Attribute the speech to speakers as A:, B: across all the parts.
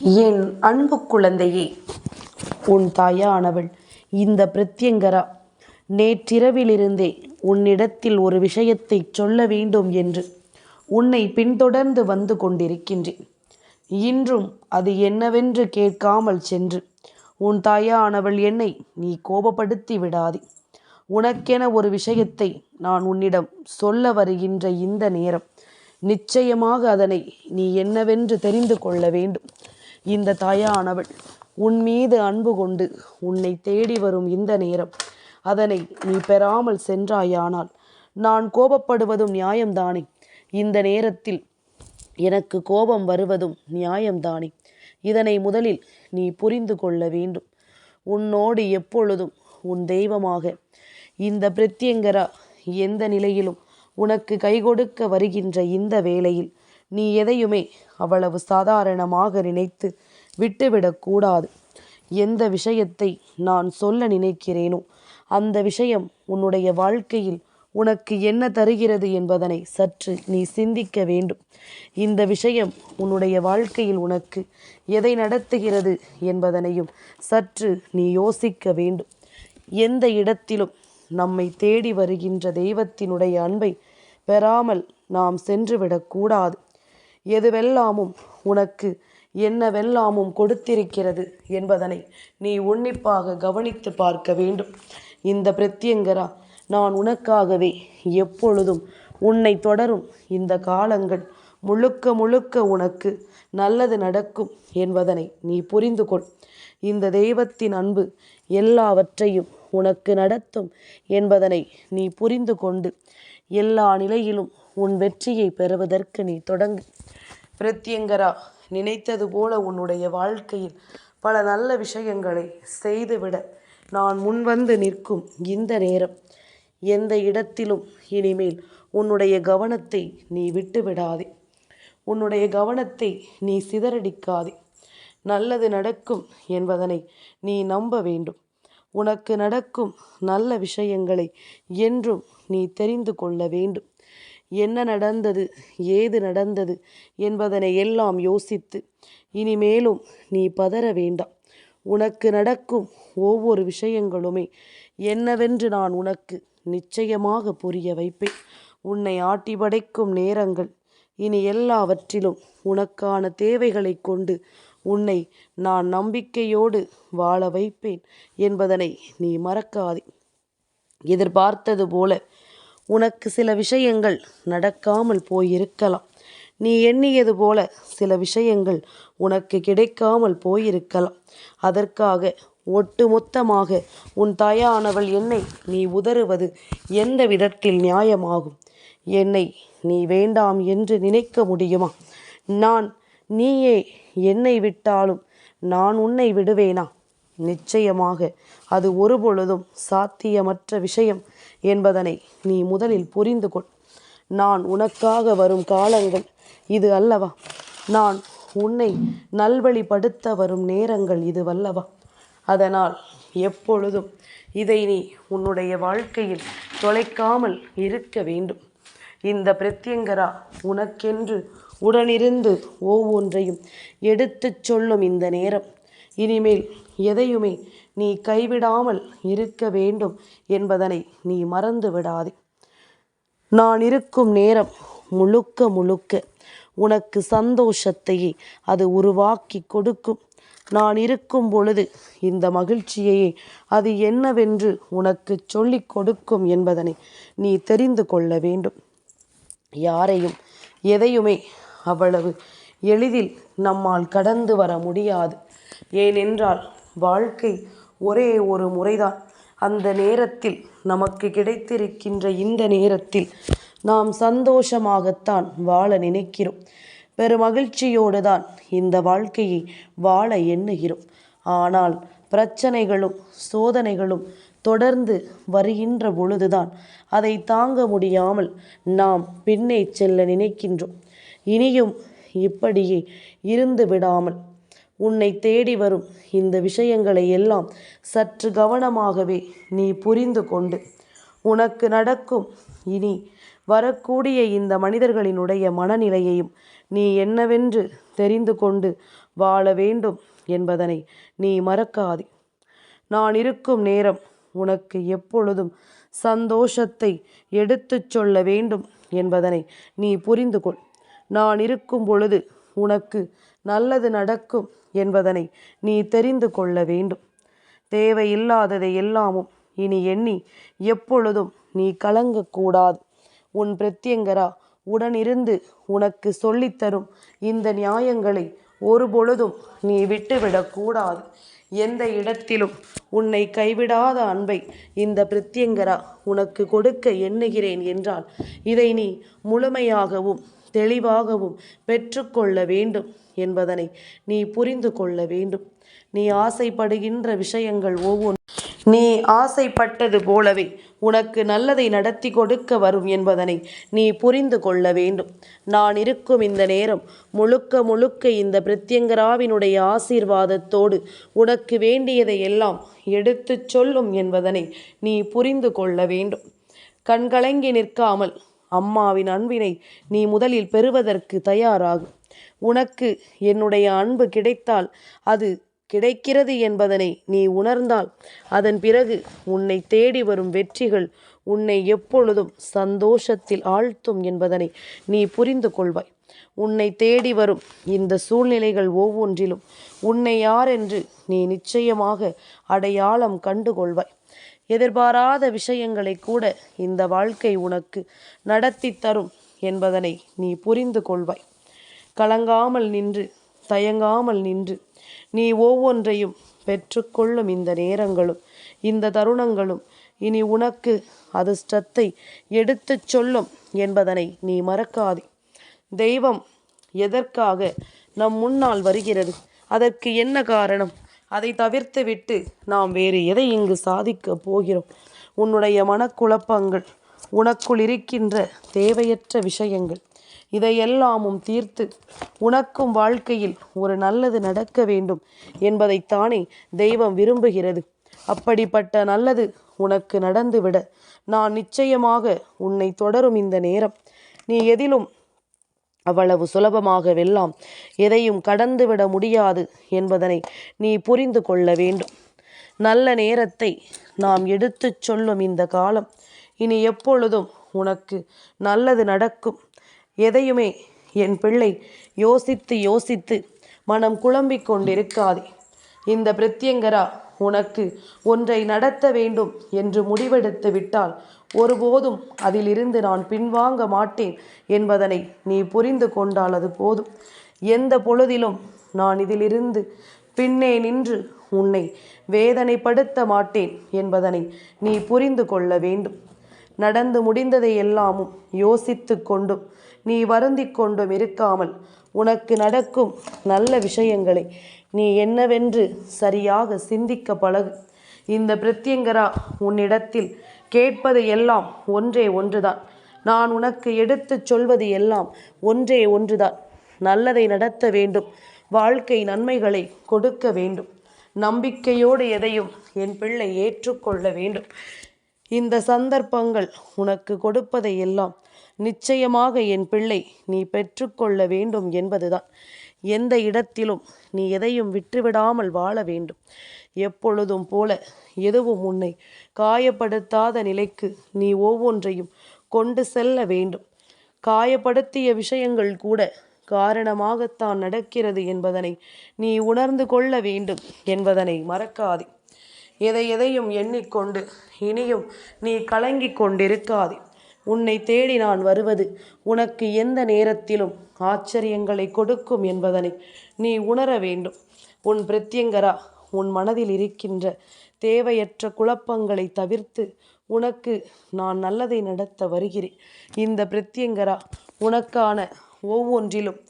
A: என் அன்பு குழந்தையே உன் தாயானவள் இந்த பிரத்யங்கரா நேற்றிரவிலிருந்தே உன்னிடத்தில் ஒரு விஷயத்தை சொல்ல வேண்டும் என்று உன்னை பின்தொடர்ந்து வந்து கொண்டிருக்கின்றேன். இன்றும் அது என்னவென்று கேட்காமல் சென்று உன் தாயானவள் என்னை நீ கோபப்படுத்தி விடாதே. உனக்கென ஒரு விஷயத்தை நான் உன்னிடம் சொல்ல வருகின்ற இந்த நேரம் நிச்சயமாக அதனை நீ என்னவென்று தெரிந்து கொள்ள வேண்டும். இந்த தாயானவள் உன் மீது அன்பு கொண்டு உன்னை தேடி வரும் இந்த நேரம். அதனை நீ பெறாமல் சென்றாயானால் நான் கோபப்படுவதும் நியாயம்தானே. இந்த நேரத்தில் எனக்கு கோபம் வருவதும் நியாயம்தானே. இதனை முதலில் நீ புரிந்து கொள்ள வேண்டும். உன்னோடு எப்பொழுதும் உன் தெய்வமாக. இந்த பிரத்யங்கரா எந்த நிலையிலும் உனக்கு கை கொடுக்க வருகின்ற இந்த வேளையில் நீ எதையுமே அவ்வளவு சாதாரணமாக நினைத்து விட்டுவிடக்கூடாது எந்த விஷயத்தை நான் சொல்ல நினைக்கிறேனோ அந்த விஷயம் உன்னுடைய வாழ்க்கையில் உனக்கு என்ன தருகிறது என்பதனை சற்று நீ சிந்திக்க வேண்டும். இந்த விஷயம் உன்னுடைய வாழ்க்கையில் உனக்கு எதை நடத்துகிறது என்பதனையும் சற்று நீ யோசிக்க வேண்டும். எந்த இடத்திலும் நம்மை தேடி வருகின்ற தெய்வத்தினுடைய அன்பை பெறாமல் நாம் சென்றுவிடக்கூடாது எதுவெல்லாமும் உனக்கு என்னவெல்லாமும் கொடுத்திருக்கிறது என்பதனை நீ உன்னிப்பாக கவனித்து பார்க்க வேண்டும். இந்த பிரத்யங்கரா நான் உனக்காகவே எப்பொழுதும் உன்னை தொடரும். இந்த காலங்கள் முழுக்க முழுக்க உனக்கு நல்லது நடக்கும் என்பதனை நீ புரிந்து கொள். இந்த தெய்வத்தின் அன்பு எல்லாவற்றையும் உனக்கு நடத்தும் என்பதனை நீ புரிந்து கொண்டு எல்லா நிலையிலும் உன் வெற்றியை பெறுவதற்கு நீ தொடங்கு. பிரத்யங்கரா நினைத்தது போல உன்னுடைய வாழ்க்கையில் பல நல்ல விஷயங்களை செய்துவிட நான் முன்வந்து நிற்கும் இந்த நேரம். எந்த இடத்திலும் இனிமேல் உன்னுடைய கவனத்தை நீ விட்டு விடாதே உன்னுடைய கவனத்தை நீ சிதறடிக்காதே. நல்லது நடக்கும் என்பதனை நீ நம்ப வேண்டும். உனக்கு நடக்கும் நல்ல விஷயங்களை என்றும் நீ தெரிந்து கொள்ள வேண்டும். என்ன நடந்தது? ஏது நடந்தது? என்பதனை எல்லாம் யோசித்து இனிமேலும் நீ பதற வேண்டாம். உனக்கு நடக்கும் ஒவ்வொரு விஷயங்களுமே என்னவென்று நான் உனக்கு நிச்சயமாக புரிய வைப்பேன். உன்னை ஆட்டி படைக்கும் நேரங்கள் இனி எல்லாவற்றிலும் உனக்கான தேவைகளை கொண்டு உன்னை நான் நம்பிக்கையோடு வாழ வைப்பேன் என்பதனை நீ மறக்காதே. எதிர்பார்த்தது போல உனக்கு சில விஷயங்கள் நடக்காமல் போயிருக்கலாம். நீ எண்ணியது போல சில விஷயங்கள் உனக்கு கிடைக்காமல் போயிருக்கலாம். அதற்காக ஒட்டுமொத்தமாக உன் தாயானவள் என்னை நீ உதறுவது எந்த விதத்தில் நியாயமாகும்? என்னை நீ வேண்டாம் என்று நினைக்க முடியுமா? நான் நீயே என்னை விட்டாலும் நான் உன்னை விடுவேனா? நிச்சயமாக அது ஒருபொழுதும் சாத்தியமற்ற விஷயம். என்பதனை நீ முதலில் புரிந்து கொள். நான் உனக்காக வரும் காலங்கள் இது அல்லவா? நான் உன்னை நல்வழிப்படுத்த வரும் நேரங்கள் இதுவல்லவா அதனால் எப்பொழுதும் இதை நீ உன்னுடைய வாழ்க்கையில் தொலைக்காமல் இருக்க வேண்டும். இந்த பிரத்யங்கரா உனக்கென்று உடனிருந்து ஒவ்வொன்றையும் எடுத்துச் சொல்லும் இந்த நேரம். இனிமேல் எதையுமே நீ கைவிடாமல் இருக்க வேண்டும் என்பதனை நீ மறந்து விடாதே. நான் இருக்கும் நேரம் முழுக்க முழுக்க உனக்கு சந்தோஷத்தையே அது உருவாக்கி கொடுக்கும். நான் இருக்கும் பொழுது இந்த மகிழ்ச்சியையே அது என்னவென்று உனக்கு சொல்லிக் கொடுக்கும் என்பதனை நீ தெரிந்து கொள்ள வேண்டும். யாரையும் எதையுமே அவ்வளவு எளிதில் நம்மால் கடந்து வர முடியாது. ஏனென்றால் வாழ்க்கை ஒரே ஒரு முறைதான். அந்த நேரத்தில் நமக்கு கிடைத்திருக்கின்ற இந்த நேரத்தில் நாம் சந்தோஷமாகத்தான் வாழ நினைக்கிறோம். பெருமகிழ்ச்சியோடு தான் இந்த வாழ்க்கையை வாழ எண்ணுகிறோம். ஆனால் பிரச்சனைகளும் சோதனைகளும் தொடர்ந்து வருகின்ற பொழுதுதான் அதை தாங்க முடியாமல் நாம் பின்னே செல்ல நினைக்கின்றோம். இனியும் இப்படியே இருந்து விடாமல் உன்னை தேடி வரும் இந்த விஷயங்களை எல்லாம் சற்று கவனமாகவே நீ புரிந்து கொண்டு உனக்கு நடக்கும் இனி வரக்கூடிய இந்த மனிதர்களினுடைய மனநிலையையும் நீ என்னவென்று தெரிந்து கொண்டு வாழ வேண்டும் என்பதனை நீ மறக்காதே. நான் இருக்கும் நேரம் உனக்கு எப்பொழுதும் சந்தோஷத்தை எடுத்துச் சொல்ல வேண்டும் என்பதனை நீ புரிந்து கொள். நான் இருக்கும் பொழுது உனக்கு நல்லது நடக்கும் என்பதனை நீ தெரிந்து கொள்ள வேண்டும். தேவையில்லாததை எல்லாமும் இனி எண்ணி எப்பொழுதும் நீ கலங்கக்கூடாது உன் பிரத்யங்கரா உடனிருந்து உனக்கு சொல்லித்தரும் இந்த நியாயங்களை ஒருபொழுதும் நீ விட்டுவிடக்கூடாது எந்த இடத்திலும் உன்னை கைவிடாத அன்பை இந்த பிரத்யங்கரா உனக்கு கொடுக்க எண்ணுகிறேன் என்றால் இதை நீ முழுமையாகவும் தெளிவாகவும் பெற்றுக்கொள்ள வேண்டும் என்பதனை நீ புரிந்து கொள்ள வேண்டும். நீ ஆசைப்படுகின்ற விஷயங்கள் ஒவ்வொன்றும் நீ ஆசைப்பட்டது போலவே உனக்கு நல்லதை நடத்தி கொடுக்க வரும் என்பதனை நீ புரிந்து கொள்ள வேண்டும். நான் இருக்கும் இந்த நேரம் முழுக்க முழுக்க இந்த பிரத்யங்கராவினுடைய ஆசீர்வாதத்தோடு உனக்கு வேண்டியதை எல்லாம் எடுத்துச் சொல்லும் என்பதனை நீ புரிந்து கொள்ள வேண்டும். கண்கலங்கி நிற்காமல் அம்மாவின் அன்பினை நீ முதலில் பெறுவதற்கு தயாராகும் உனக்கு என்னுடைய அன்பு கிடைத்தால் அது கிடைக்கிறது என்பதனை நீ உணர்ந்தால் அதன் பிறகு உன்னை தேடி வரும் வெற்றிகள் உன்னை எப்பொழுதும் சந்தோஷத்தில் ஆழ்த்தும் என்பதனை நீ புரிந்து கொள்வாய். உன்னை தேடி வரும் இந்த சூழ்நிலைகள் ஒவ்வொன்றிலும் உன்னை யாரென்று நீ நிச்சயமாக அடையாளம் கண்டுகொள்வாய். எதிர்பாராத விஷயங்களை கூட இந்த வாழ்க்கை உனக்கு நடத்தி தரும் என்பதனை நீ புரிந்து கொள்வாய். கலங்காமல் நின்று தயங்காமல் நின்று நீ ஒவ்வொன்றையும் பெற்றுக்கொள்ளும் இந்த நேரங்களும் இந்த தருணங்களும் இனி உனக்கு அதிர்ஷ்டத்தை எடுத்துச் சொல்லும் என்பதனை நீ மறக்காதே. தெய்வம் எதற்காக நம் முன்னால் வருகிறது? அதற்கு என்ன காரணம்? அதை தவிர்த்து விட்டு நாம் வேறு எதை இங்கு சாதிக்கப் போகிறோம்? உன்னுடைய மனக்குழப்பங்கள் உனக்குள் இருக்கின்ற தேவையற்ற விஷயங்கள் இதையெல்லாமும் தீர்த்து உனக்கும் வாழ்க்கையில் ஒரு நல்லது நடக்க வேண்டும் என்பதைத்தானே தெய்வம் விரும்புகிறது. அப்படிப்பட்ட நல்லது உனக்கு நடந்துவிட நான் நிச்சயமாக உன்னை தொடரும் இந்த நேரம். நீ எதிலும் அவ்வளவு சுலபமாகவெல்லாம் எதையும் கடந்துவிட முடியாது என்பதனை நீ புரிந்து கொள்ள வேண்டும். நல்ல நேரத்தை நாம் எடுத்துச் சொல்லும் இந்த காலம் இனி எப்பொழுதும் உனக்கு நல்லது நடக்கும். எதையுமே என் பிள்ளை யோசித்து யோசித்து மனம் குழம்பிக் கொண்டிருக்காதே. இந்த பிரத்யங்கரா உனக்கு ஒன்றை நடத்த வேண்டும் என்று முடிவெடுத்து விட்டால் ஒருபோதும் அதிலிருந்து நான் பின்வாங்க மாட்டேன் என்பதனை நீ புரிந்து கொண்டால் அது போதும். எந்த பொழுதிலும் நான் இதிலிருந்து பின்னே நின்று உன்னை வேதனைப்படுத்த மாட்டேன் என்பதனை நீ புரிந்து கொள்ள வேண்டும். நடந்து முடிந்ததை எல்லாமும் யோசித்து கொண்டும் நீ வருந்தி கொண்டும் இருக்காமல் உனக்கு நடக்கும் நல்ல விஷயங்களை நீ என்னவென்று சரியாக சிந்திக்க பழகு. இந்த பிரத்யங்கரா உன்னிடத்தில் கேட்பது எல்லாம் ஒன்றே ஒன்றுதான். நான் உனக்கு எடுத்துச் சொல்வது எல்லாம் ஒன்றே ஒன்றுதான். நல்லதை நடத்த வேண்டும். வாழ்க்கை நன்மைகளை கொடுக்க வேண்டும். நம்பிக்கையோடு எதையும் என் பிள்ளை ஏற்றுக்கொள்ள வேண்டும். இந்த சந்தர்ப்பங்கள் உனக்கு கொடுப்பதை எல்லாம் நிச்சயமாக என் பிள்ளை நீ பெற்றுக்கொள்ள வேண்டும் என்பதுதான். எந்த இடத்திலும் நீ எதையும் விட்டுவிடாமல் வாழ வேண்டும். எப்பொழுதும் போல எதுவும் உன்னை காயப்படுத்தாத நிலைக்கு நீ ஒவ்வொன்றையும் கொண்டு செல்ல வேண்டும். காயப்படுத்திய விஷயங்கள் கூட காரணமாகத்தான் நடக்கிறது என்பதனை நீ உணர்ந்து கொள்ள வேண்டும் என்பதனை மறக்காதே. எதை எதையும் எண்ணிக்கொண்டு இனியும் நீ கலங்கிக் கொண்டிருக்காதே. உன்னை தேடி நான் வருவது உனக்கு எந்த நேரத்திலும் ஆச்சரியங்களை கொடுக்கும் என்பதனை நீ உணர வேண்டும். உன் பிரத்யங்கரா உன் மனதில் இருக்கின்ற தேவையற்ற குழப்பங்களை தவிர்த்து உனக்கு நான் நல்லதை நடத்த வருகிறேன். இந்த பிரத்யங்கரா உனக்கான ஒவ்வொன்றிலும்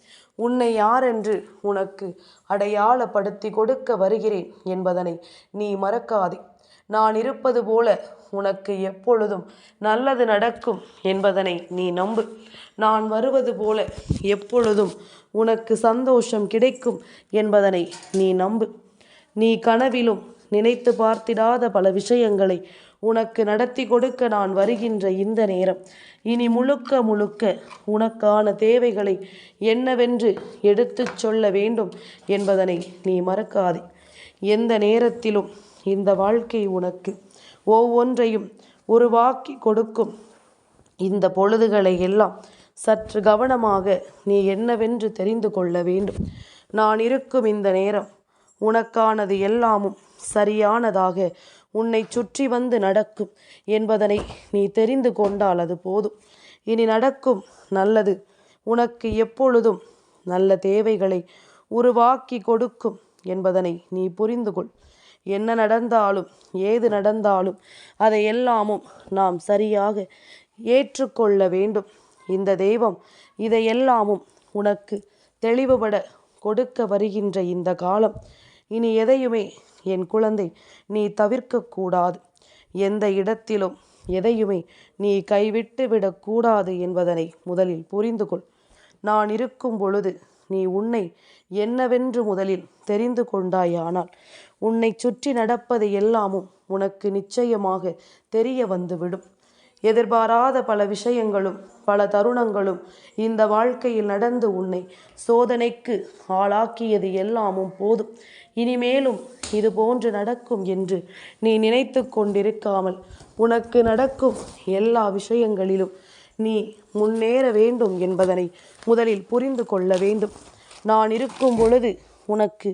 A: உன்னை யாரென்று உனக்கு அடையாளப்படுத்தி கொடுக்க வருகிறேன் என்பதனை நீ மறக்காதே. நான் இருப்பது போல உனக்கு எப்பொழுதும் நல்லது நடக்கும் என்பதனை நீ நம்பு. நான் வருவது போல எப்பொழுதும் உனக்கு சந்தோஷம் கிடைக்கும் என்பதனை நீ நம்பு. நீ கனவிலும் நினைத்து பார்த்திடாத பல விஷயங்களை உனக்கு நடத்தி கொடுக்க நான் வருகின்ற இந்த நேரம். இனி முழுக்க முழுக்க உனக்கான தேவைகளை என்னவென்று எடுத்துச் சொல்ல வேண்டும் என்பதனை நீ மறக்காதே. எந்த நேரத்திலும் இந்த வாழ்க்கை உனக்கு ஒவ்வொன்றையும் உருவாக்கி கொடுக்கும். இந்த பொழுதுகளை எல்லாம் சற்று கவனமாக நீ என்னவென்று தெரிந்து கொள்ள வேண்டும். நான் இருக்கும் இந்த நேரம் உனக்கானது எல்லாமும் சரியானதாக உன்னை சுற்றி வந்து நடக்கும் என்பதனை நீ தெரிந்து கொண்டால் அது போதும். இனி நடக்கும் நல்லது. உனக்கு எப்பொழுதும் நல்ல தேவைகளை உருவாக்கி கொடுக்கும் என்பதனை நீ புரிந்து கொள். என்ன நடந்தாலும் ஏது நடந்தாலும் அதை எல்லாமும் நாம் சரியாக ஏற்றுக்கொள்ள வேண்டும். இந்த தெய்வம் இதையெல்லாமும் உனக்கு தெளிவுபட கொடுக்க வருகின்ற இந்த காலம். இனி எதையுமே என் குழந்தை நீ தவிர்க்கக்கூடாது. எந்த இடத்திலும் எதையுமே நீ கைவிட்டு விடக்கூடாது என்பதனை முதலில் புரிந்து கொள் நான் இருக்கும் பொழுது நீ உன்னை என்னவென்று முதலில் தெரிந்து கொண்டாயானால் உன்னை சுற்றி நடப்பது எல்லாமும் உனக்கு நிச்சயமாக தெரிய வந்துவிடும். எதிர்பாராத பல விஷயங்களும் பல தருணங்களும் இந்த வாழ்க்கையில் நடந்து உன்னை சோதனைக்கு ஆளாக்கியது எல்லாமும் போதும். இனிமேலும் இது போன்று நடக்கும் என்று நீ நினைத்து கொண்டிருக்காமல் உனக்கு நடக்கும் எல்லா விஷயங்களிலும் நீ முன்னேற வேண்டும் என்பதனை முதலில் புரிந்து கொள்ள வேண்டும். நான் இருக்கும் பொழுது உனக்கு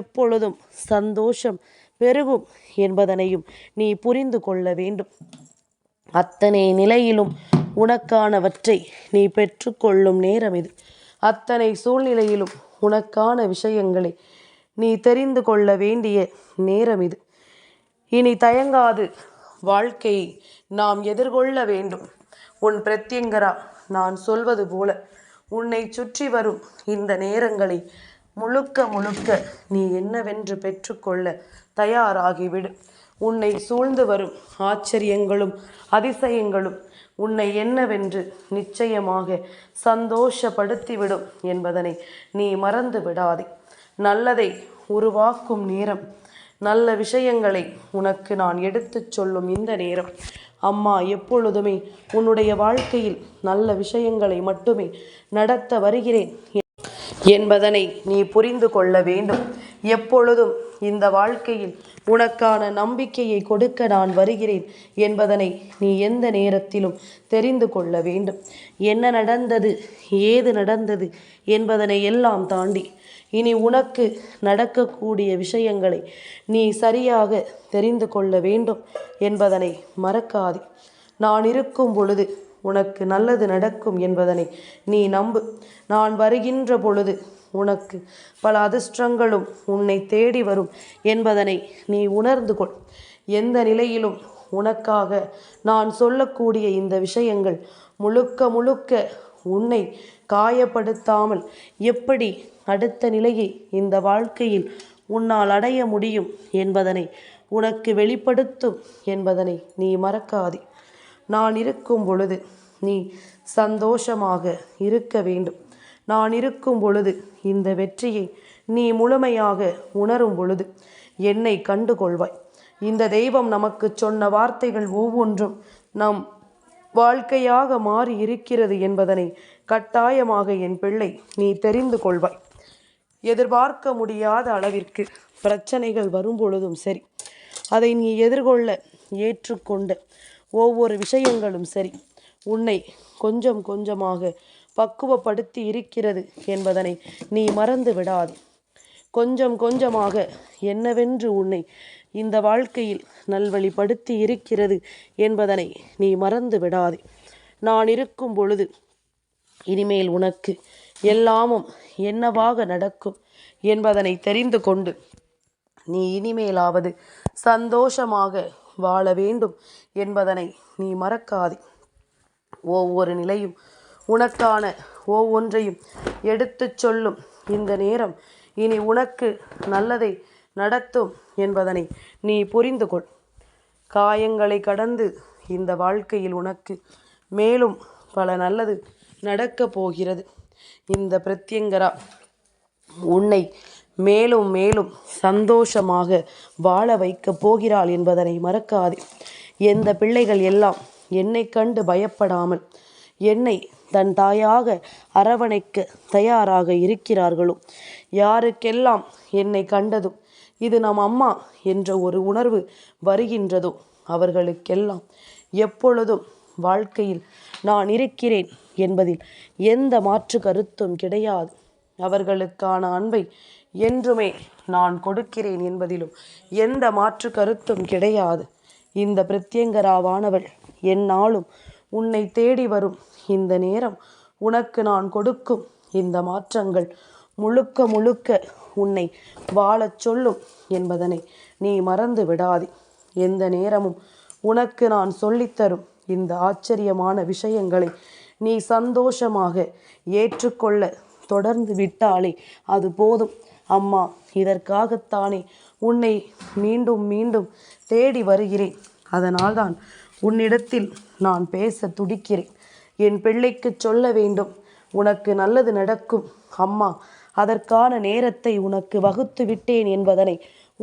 A: எப்பொழுதும் சந்தோஷம் பெருகும் என்பதனையும் நீ புரிந்து கொள்ள வேண்டும். அத்தனை நிலையிலும் உனக்கானவற்றை நீ பெற்றுக்கொள்ளும் நேரம் இது. அத்தனை சூழ்நிலையிலும் உனக்கான விஷயங்களை நீ தெரிந்து கொள்ள வேண்டிய நேரம் இது. இனி தயங்காது வாழ்க்கையை நாம் எதிர்கொள்ள வேண்டும். உன் பிரத்யங்கரா நான் சொல்வது போல உன்னை சுற்றி வரும் இந்த நேரங்களை முழுக்க முழுக்க நீ என்னவென்று பெற்றுக்கொள்ள தயாராகிவிடு. உன்னை சூழ்ந்து வரும் ஆச்சரியங்களும் அதிசயங்களும் உன்னை என்னவென்று நிச்சயமாக சந்தோஷப்படுத்திவிடும் என்பதனை நீ மறந்து விடாதே. நல்லதை உருவாக்கும் நேரம். நல்ல விஷயங்களை உனக்கு நான் எடுத்துச் சொல்லும் இந்த நேரம். அம்மா எப்பொழுதுமே உன்னுடைய வாழ்க்கையில் நல்ல விஷயங்களை மட்டுமே நடத்த வருகிறேன் என்பதனை நீ புரிந்து கொள்ள வேண்டும். எப்பொழுதும் இந்த வாழ்க்கையில் உனக்கான நம்பிக்கையை கொடுக்க நான் வருகிறேன் என்பதனை நீ எந்த நேரத்திலும் தெரிந்து கொள்ள வேண்டும். என்ன நடந்தது? ஏது நடந்தது? என்பதனை எல்லாம் தாண்டி. இனி உனக்கு நடக்கக்கூடிய விஷயங்களை நீ சரியாக தெரிந்து கொள்ள வேண்டும் என்பதனை மறக்காதே. நான் இருக்கும் பொழுது உனக்கு நல்லது நடக்கும் என்பதனை நீ நம்பு. நான் வருகின்ற பொழுது உனக்கு பல அதிர்ஷ்டங்களும் உன்னை தேடி வரும் என்பதனை நீ உணர்ந்து கொள். எந்த நிலையிலும் உனக்காக நான் சொல்லக்கூடிய இந்த விஷயங்கள் முழுக்க முழுக்க உன்னை காயப்படுத்தாமல் எப்படி அடுத்த நிலையை இந்த வாழ்க்கையில் உன்னால் அடைய முடியும் என்பதனை உனக்கு வெளிப்படுத்தும் என்பதனை நீ மறக்காதே. நான் இருக்கும் பொழுது நீ சந்தோஷமாக இருக்க வேண்டும். நான் இருக்கும் பொழுது இந்த வெற்றியை நீ முழுமையாக உணரும் பொழுது என்னை கண்டுகொள்வாய். இந்த தெய்வம் நமக்கு சொன்ன வார்த்தைகள் ஒவ்வொன்றும் நம் வாழ்க்கையாக மாறி இருக்கிறது என்பதனை கட்டாயமாக என் பிள்ளை நீ தெரிந்து கொள்வாய். எதிர்பார்க்க முடியாத அளவிற்கு பிரச்சனைகள் வரும்பொழுதும் சரி அதை நீ எதிர்கொள்ள ஏற்றுக்கொண்ட ஒவ்வொரு விஷயங்களும் சரி உன்னை கொஞ்சம் கொஞ்சமாக பக்குவப்படுத்தி இருக்கிறது என்பதனை நீ மறந்து விடாது. கொஞ்சம் கொஞ்சமாக என்னவென்று உன்னை இந்த வாழ்க்கையில் நல்வழிப்படுத்தி இருக்கிறது என்பதனை நீ மறந்து விடாதே. நான் இருக்கும் பொழுது இனிமேல் உனக்கு எல்லாமும் என்னவாக நடக்கும் என்பதனை தெரிந்து கொண்டு நீ இனிமேலாவது சந்தோஷமாக வாழ வேண்டும் என்பதனை நீ மறக்காதே. ஒவ்வொரு நிலையும் உனக்கான ஒவ்வொன்றையும் எடுத்துச் சொல்லும் இந்த நேரம். இனி உனக்கு நல்லதை நடத்தும் என்பதனை நீ புரிந்து கொள். காயங்களை கடந்து இந்த வாழ்க்கையில் உனக்கு மேலும் பல நல்லது நடக்கப் போகிறது. இந்த பிரத்யங்கரா உன்னை மேலும் மேலும் சந்தோஷமாக வாழ வைக்கப் போகிறாள் என்பதனை மறக்காதே. எந்த பிள்ளைகள் எல்லாம் என்னை கண்டு பயப்படாமல் என்னை தன் தாயாக அரவணைக்க தயாராக இருக்கிறார்களோ? யாருக்கெல்லாம் என்னை கண்டதும்? இது நம் அம்மா என்ற ஒரு உணர்வு வருகின்றதோ? அவர்களுக்கெல்லாம் எப்பொழுதும் வாழ்க்கையில் நான் இருக்கிறேன் என்பதில் எந்த மாற்று கருத்தும் கிடையாது. அவர்களுக்கான அன்பை என்றுமே நான் கொடுக்கிறேன் என்பதிலும் எந்த மாற்று கருத்தும் கிடையாது. இந்த பிரத்யங்கராவானவள் என்னாலும் உன்னை தேடி வரும் இந்த நேரம் உனக்கு நான் கொடுக்கும் இந்த மாற்றங்கள் முழுக்க முழுக்க உன்னை வாழச் சொல்லும் என்பதனை நீ மறந்து விடாதே. எந்த நேரமும் உனக்கு நான் சொல்லித்தரும் இந்த ஆச்சரியமான விஷயங்களை நீ சந்தோஷமாக ஏற்றுக்கொள்ள தொடர்ந்து விட்டாலே அது போதும். அம்மா இதற்காகத்தானே உன்னை மீண்டும் மீண்டும் தேடி வருகிறேன். அதனால்தான் உன்னிடத்தில் நான் பேச துடிக்கிறேன். என் பிள்ளைக்கு சொல்ல வேண்டும். உனக்கு நல்லது நடக்கும். அம்மா அதற்கான நேரத்தை உனக்கு வகுத்து விட்டேன் என்பதனை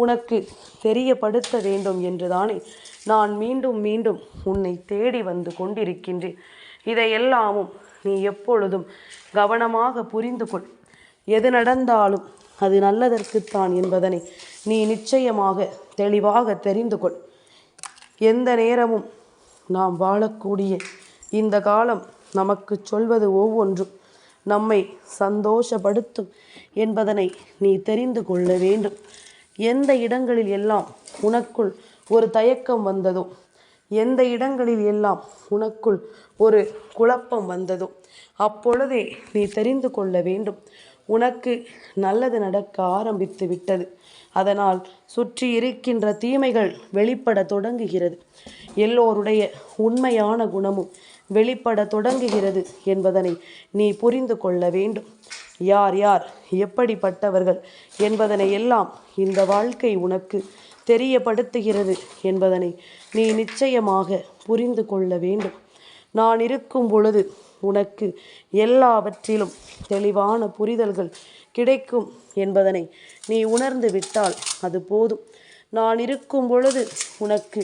A: உனக்கு தெரியப்படுத்த வேண்டும் என்றுதானே நான் மீண்டும் மீண்டும் உன்னை தேடி வந்து கொண்டிருக்கின்றேன். இதையெல்லாமும் நீ எப்பொழுதும் கவனமாக புரிந்து கொள். எது நடந்தாலும் அது நல்லதற்குத்தான் என்பதனை நீ நிச்சயமாக தெளிவாக தெரிந்து கொள். எந்த நேரமும் நாம் வாழக்கூடிய இந்த காலம் நமக்கு சொல்வது ஒவ்வொன்றும். நம்மை சந்தோஷப்படுத்தும் என்பதனை நீ தெரிந்து கொள்ள வேண்டும். எந்த இடங்களில் எல்லாம் உனக்குள் ஒரு தயக்கம் வந்ததோ எந்த இடங்களில் எல்லாம் உனக்குள் ஒரு குழப்பம் வந்ததோ அப்பொழுதே நீ தெரிந்து கொள்ள வேண்டும். உனக்கு நல்லது நடக்க ஆரம்பித்து விட்டது. அதனால் சுற்றி இருக்கின்ற தீமைகள் வெளிப்பட தொடங்குகிறது. எல்லோருடைய உண்மையான குணமும் வெளிப்பட தொடங்குகிறது என்பதனை நீ புரிந்து கொள்ள வேண்டும். யார் யார் எப்படிப்பட்டவர்கள் என்பதனை எல்லாம் இந்த வாழ்க்கை உனக்கு தெரியப்படுத்துகிறது என்பதனை நீ நிச்சயமாக புரிந்து கொள்ள வேண்டும். நான் இருக்கும் பொழுது உனக்கு எல்லாவற்றிலும் தெளிவான புரிதல்கள் கிடைக்கும் என்பதனை நீ உணர்ந்து விட்டால் அது போதும். நான் இருக்கும் பொழுது உனக்கு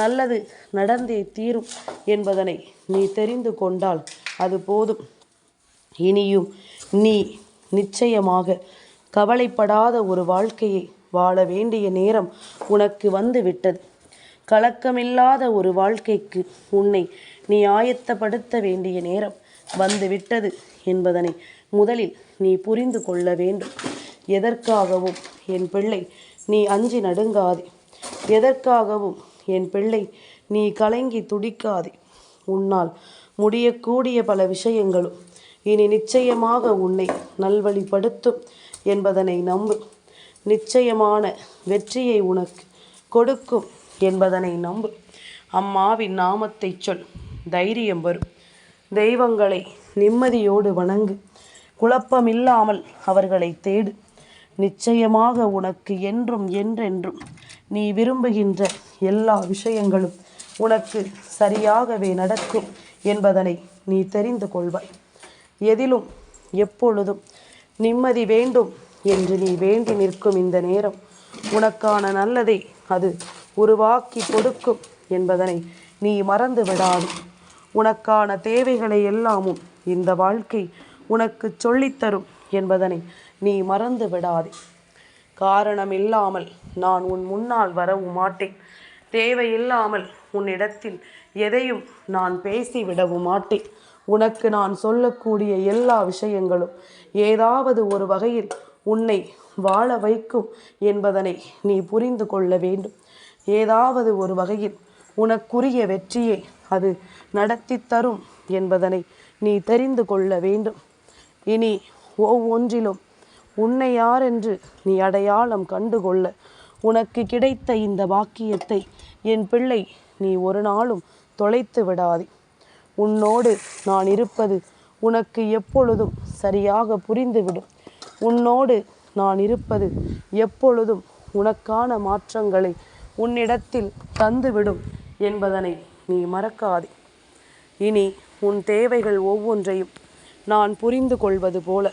A: நல்லது நடந்தே தீரும் என்பதனை நீ தெரிந்து கொண்டால் அது போதும். இனியும் நீ நிச்சயமாக கவலைப்படாத ஒரு வாழ்க்கையை வாழ வேண்டிய நேரம் உனக்கு வந்து விட்டது கலக்கமில்லாத ஒரு வாழ்க்கைக்கு உன்னை நீ ஆயத்தப்படுத்த வேண்டிய நேரம் வந்து விட்டது என்பதனை முதலில் நீ புரிந்து கொள்ள வேண்டும். எதற்காகவும் என் பிள்ளை நீ அஞ்சி நடுங்காதே. எதற்காகவும் என் பிள்ளை நீ கலங்கி துடிக்காதே. உன்னால் முடியக்கூடிய பல விஷயங்களும் இனி நிச்சயமாக உன்னை நல்வழிப்படுத்தும் என்பதனை நம்பு. நிச்சயமான வெற்றியை உனக்கு கொடுக்கும் என்பதனை நம்பு. அம்மாவின் நாமத்தை சொல். தைரியம் வரும். தெய்வங்களை நிம்மதியோடு வணங்கு. குழப்பமில்லாமல் அவர்களை தேடு. நிச்சயமாக உனக்கு என்றும் என்றென்றும் நீ விரும்புகின்ற எல்லா விஷயங்களும் உனக்கு சரியாகவே நடக்கும் என்பதனை நீ தெரிந்து கொள்வாய். எதிலும் எப்பொழுதும் நிம்மதி வேண்டும் என்று நீ வேண்டி நிற்கும் இந்த நேரம் உனக்கான நல்லதை அது உருவாக்கி கொடுக்கும் என்பதனை நீ மறந்து விடாது உனக்கான தேவைகளை எல்லாமும் இந்த வாழ்க்கை உனக்கு சொல்லித்தரும் என்பதனை நீ மறந்து விடாதே காரணம் இல்லாமல் நான் உன் முன்னால் வரவும் மாட்டேன். தேவையில்லாமல் உன்னிடத்தில் எதையும் நான் பேசிவிடவும் மாட்டேன். உனக்கு நான் சொல்லக்கூடிய எல்லா விஷயங்களும் ஏதாவது ஒரு வகையில் உன்னை வாழ வைக்கும் என்பதனை நீ புரிந்து கொள்ள வேண்டும். ஏதாவது ஒரு வகையில் உனக்குரிய வெற்றியை அது நடத்தி தரும் என்பதனை நீ தெரிந்து கொள்ள வேண்டும். இனி ஒவ்வொன்றிலும் உன்னை யார் என்று நீ அடையாளம் கண்டுகொள்ள. உனக்கு கிடைத்த இந்த பாக்கியத்தை என் பிள்ளை நீ ஒரு நாளும் தொலைத்து விடாதே. உன்னோடு நான் இருப்பது உனக்கு எப்பொழுதும் சரியாக புரிந்துவிடும். உன்னோடு நான் இருப்பது எப்பொழுதும் உனக்கான மாற்றங்களை உன்னிடத்தில் தந்துவிடும் என்பதனை நீ மறக்காதே. இனி உன் தேவைகள் ஒவ்வொன்றையும் நான் புரிந்து கொள்வது போல.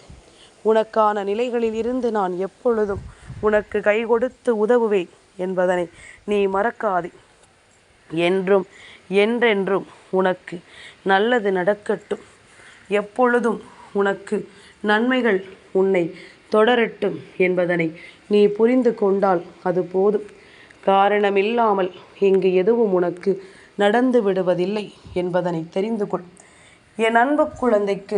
A: உனக்கான நிலைகளில் இருந்து நான் எப்பொழுதும் உனக்கு கை கொடுத்து உதவுவேன் என்பதனை நீ மறக்காதே. என்றும் என்றென்றும் உனக்கு நல்லது நடக்கட்டும். எப்பொழுதும் உனக்கு நன்மைகள் உன்னை தொடரட்டும் என்பதனை நீ புரிந்து கொண்டால் அது போதும். காரணமில்லாமல் இங்கு எதுவும் உனக்கு நடந்து விடுவதில்லை என்பதனை தெரிந்து கொள். என் அன்பு குழந்தைக்கு